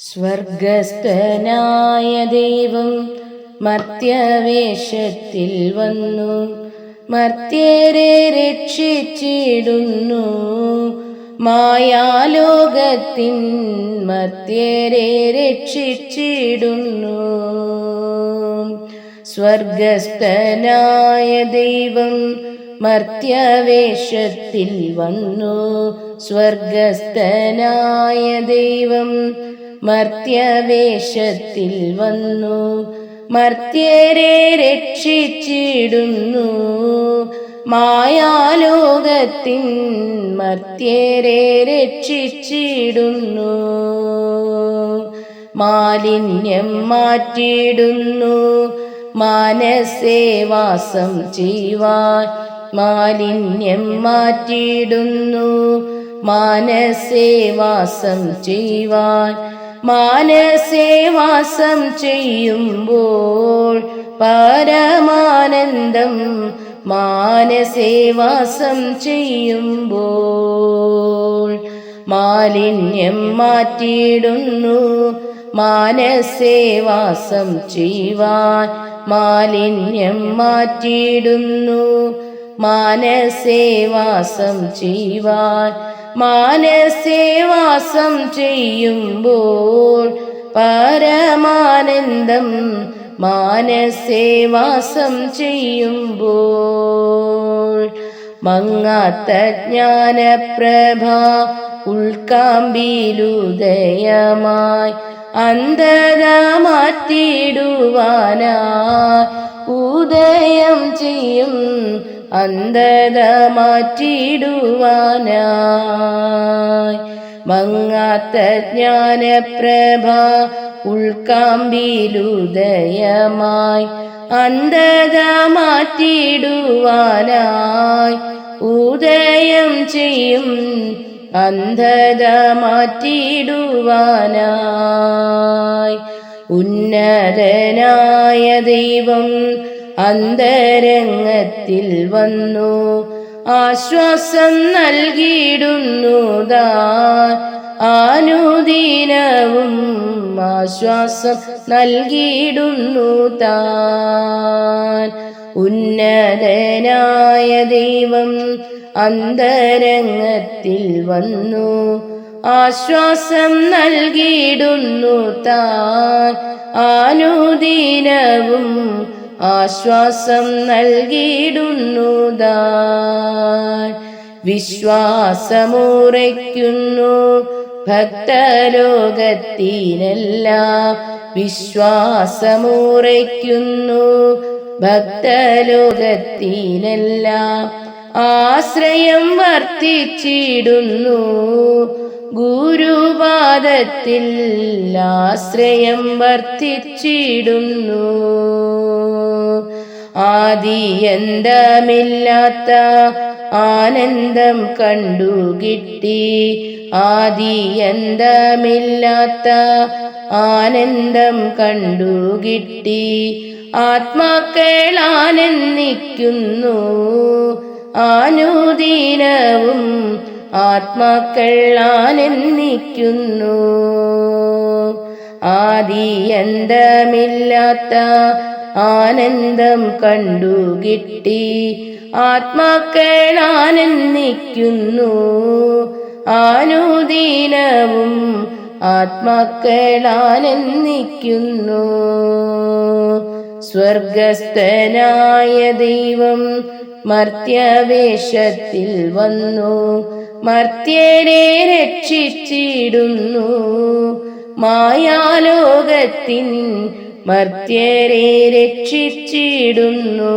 സ്വർഗസ്ഥനായ ദൈവം മർത്യവേഷത്തിൽ വന്നു മർത്യരെ രക്ഷിച്ചിടുന്നു. മായാലോകത്തിൻ മർത്യരെ രക്ഷിച്ചിടുന്നു. സ്വർഗസ്ഥനായ ദൈവം മർത്യവേഷത്തിൽ വന്നു സ്വർഗസ്ഥനായ ദൈവം മർത്യവേഷത്തിൽ വന്നു. മർത്യരെ രക്ഷിച്ചിടുന്നു. മായാലോകത്തിൻ മർത്യരെ രക്ഷിച്ചിടുന്നു. മാലിന്യം മാറ്റിയിടുന്നു. മാനസേ വാസം ചെയ്യുവാൻ മാലിന്യം മാറ്റിയിടുന്നു. മാനസേ വാസം ചെയ്യുവാൻ മാനസേ വാസം ചെയ്യുമ്പോൾ പരമാനന്ദം മാനസേ വാസം ചെയ്യുമ്പോൾ മാലിന്യം മാറ്റിയിടുന്നു. മാനസേ വാസം ചെയ്യുവാൻ മാലിന്യം മാറ്റിയിടുന്നു. മാനസേ വാസം ചെയ്യുവാൻ മാനസേ വാസം ചെയ്യുമ്പോൾ പരമാനന്ദം മാനസേ വാസം ചെയ്യുമ്പോൾ. മങ്ങാത്ത ജ്ഞാനപ്രഭ ഉൾക്കാമ്പിലുദയമായി അന്ധത മാറ്റിയിടുവാനായി ഉദയം ചെയ്യും അന്ധത മാറ്റിയിടുവാനായി മങ്ങാത്ത ജ്ഞാനപ്രഭ ഉൾക്കാമ്പിലുദയമായി അന്ധത മാറ്റിയിടുവാനായി ഉദയം ചെയ്യും അന്ധത മാറ്റിയിടുവാനായി ഉന്നതനായ ദൈവം അന്തരംഗത്തിൽ വന്നു. ആശ്വാസം നൽകിയിടുന്നു ആനുദീനവും ആശ്വാസം നൽകിയിടുന്നു താൻ. ഉന്നതനായ ദൈവം അന്തരംഗത്തിൽ വന്നു. ആശ്വാസം നൽകിയിടുന്നു താൻ. ആനുദീനവും ആശ്വാസം നൽകിയിടുന്നു വിശ്വാസമുറയ്ക്കുന്നു ഭക്തലോകത്തിനെല്ലാം. വിശ്വാസമുറയ്ക്കുന്നു ഭക്തലോകത്തിനെല്ലാം. ആശ്രയം വർത്തിച്ചിടുന്നു ഗുരുപാദത്തിൽ. ആശ്രയം വർത്തിച്ചിടുന്നു ആദിയന്തമില്ലാത്ത ആനന്ദം കണ്ടു കണ്ടുകിട്ടി ആദിയന്തമില്ലാത്ത ആനന്ദം കണ്ടുകിട്ടി ആത്മാക്കൾ ആനന്ദിക്കുന്നു ആനുദീനവും ആത്മാക്കൾ ആനന്ദിക്കുന്നു ആദിയന്തമില്ലാത്ത ആനന്ദം കണ്ടു കിട്ടി. ആനന്ദിക്കുന്നു ആനുദീനവും ആത്മാക്കൾ ആനന്ദിക്കുന്നു സ്വർഗസ്ഥനായ ദൈവം മർത്യവേഷത്തിൽ വന്നു. മർത്യരെ രക്ഷിച്ചിടുന്നു. മായാലോകത്തിൻ മർത്യരെ രക്ഷിച്ചിടുന്നു.